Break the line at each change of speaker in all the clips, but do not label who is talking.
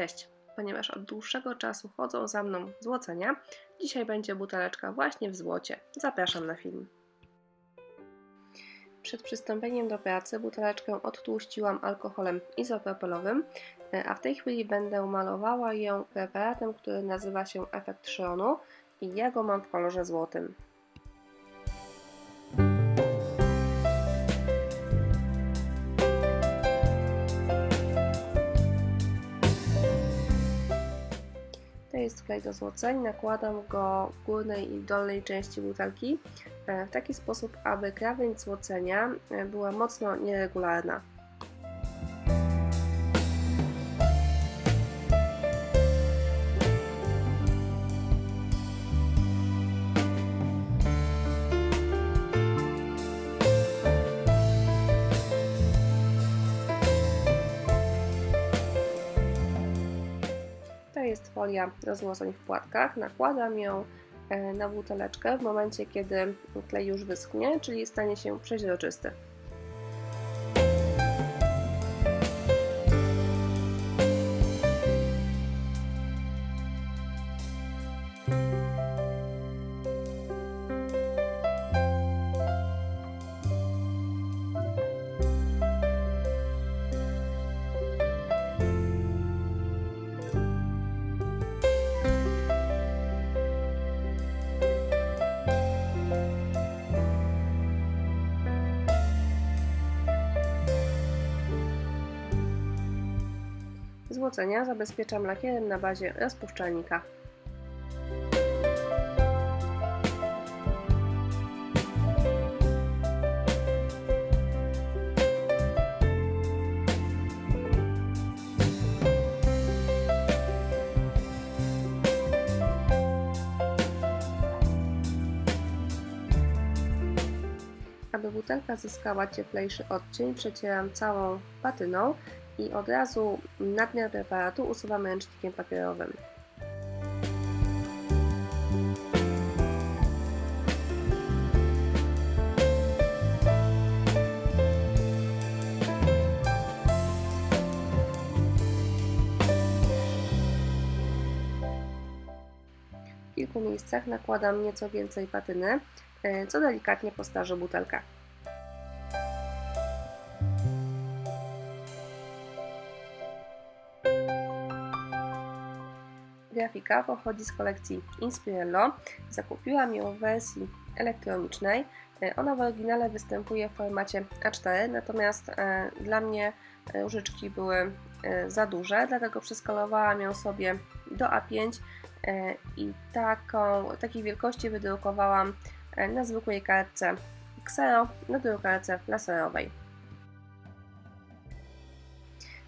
Cześć! Ponieważ od dłuższego czasu chodzą za mną złocenia, dzisiaj będzie buteleczka właśnie w złocie. Zapraszam na film. Przed przystąpieniem do pracy buteleczkę odtłuściłam alkoholem izopropylowym, a w tej chwili będę malowała ją preparatem, który nazywa się efekt szyonu i ja go mam w kolorze złotym. Do złoceń. Nakładam go w górnej i dolnej części butelki e, w taki sposób, aby krawędź złocenia e, była mocno nieregularna. Jest folia do złoceń w płatkach. Nakładam ją e, na buteleczkę w momencie, kiedy klej już wyschnie, czyli stanie się przeźroczysty. Złocenia zabezpieczam lakierem na bazie rozpuszczalnika. Aby butelka zyskała cieplejszy odcień, przecieram całą patyną i od razu nadmiar preparatu usuwamy ręcznikiem papierowym. W kilku miejscach nakładam nieco więcej patyny, e, co delikatnie postarzy butelkę. Grafika pochodzi z kolekcji Inspirello. Zakupiłam ją w wersji elektronicznej. E, ona w oryginale występuje w formacie A4, natomiast e, dla mnie różyczki były e, za duże, dlatego przeskalowałam ją sobie do A5 i taką, takiej wielkości wydrukowałam na zwykłej kartce Xero, na drukarce laserowej.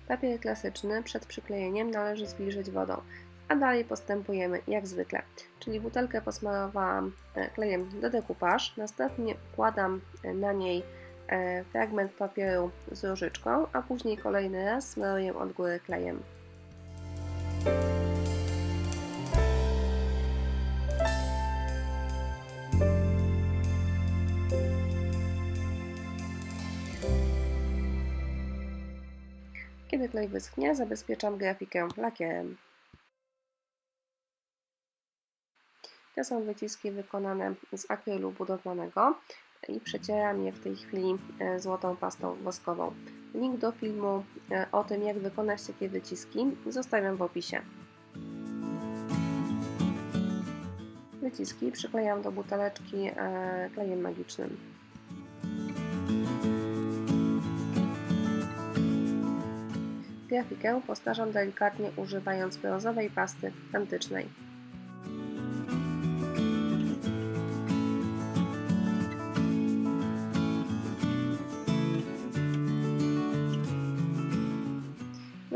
Papier klasyczny przed przyklejeniem należy zbliżyć wodą a dalej postępujemy jak zwykle. Czyli butelkę posmarowałam klejem do dekupaż, następnie układam na niej fragment papieru z różyczką, a później kolejny raz smaruję od góry klejem. Kiedy klej wyschnie, zabezpieczam grafikę lakierem. To są wyciski wykonane z akrylu budowlanego i przecieram je w tej chwili e, złotą pastą woskową. Link do filmu e, o tym, jak wykonać takie wyciski, zostawiam w opisie. Wyciski przyklejam do buteleczki e, klejem magicznym. Grafikę postarzam delikatnie używając brązowej pasty antycznej.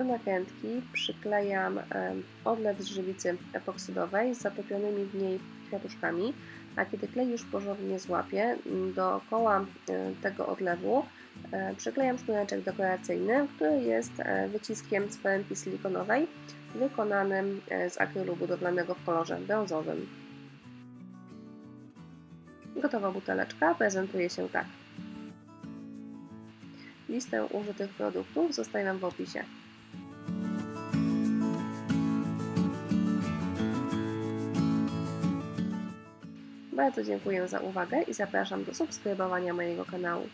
Nakrętki przyklejam odlew z żywicy epoksydowej z zatopionymi w niej kwiatuszkami, a kiedy klej już porządnie złapie, dookoła tego odlewu przyklejam sznureczek dekoracyjny, który jest wyciskiem z foremki silikonowej wykonanym z akrylu budowlanego w kolorze brązowym. Gotowa buteleczka prezentuje się tak. Listę użytych produktów zostawiam w opisie. Bardzo dziękuję za uwagę i zapraszam do subskrybowania mojego kanału.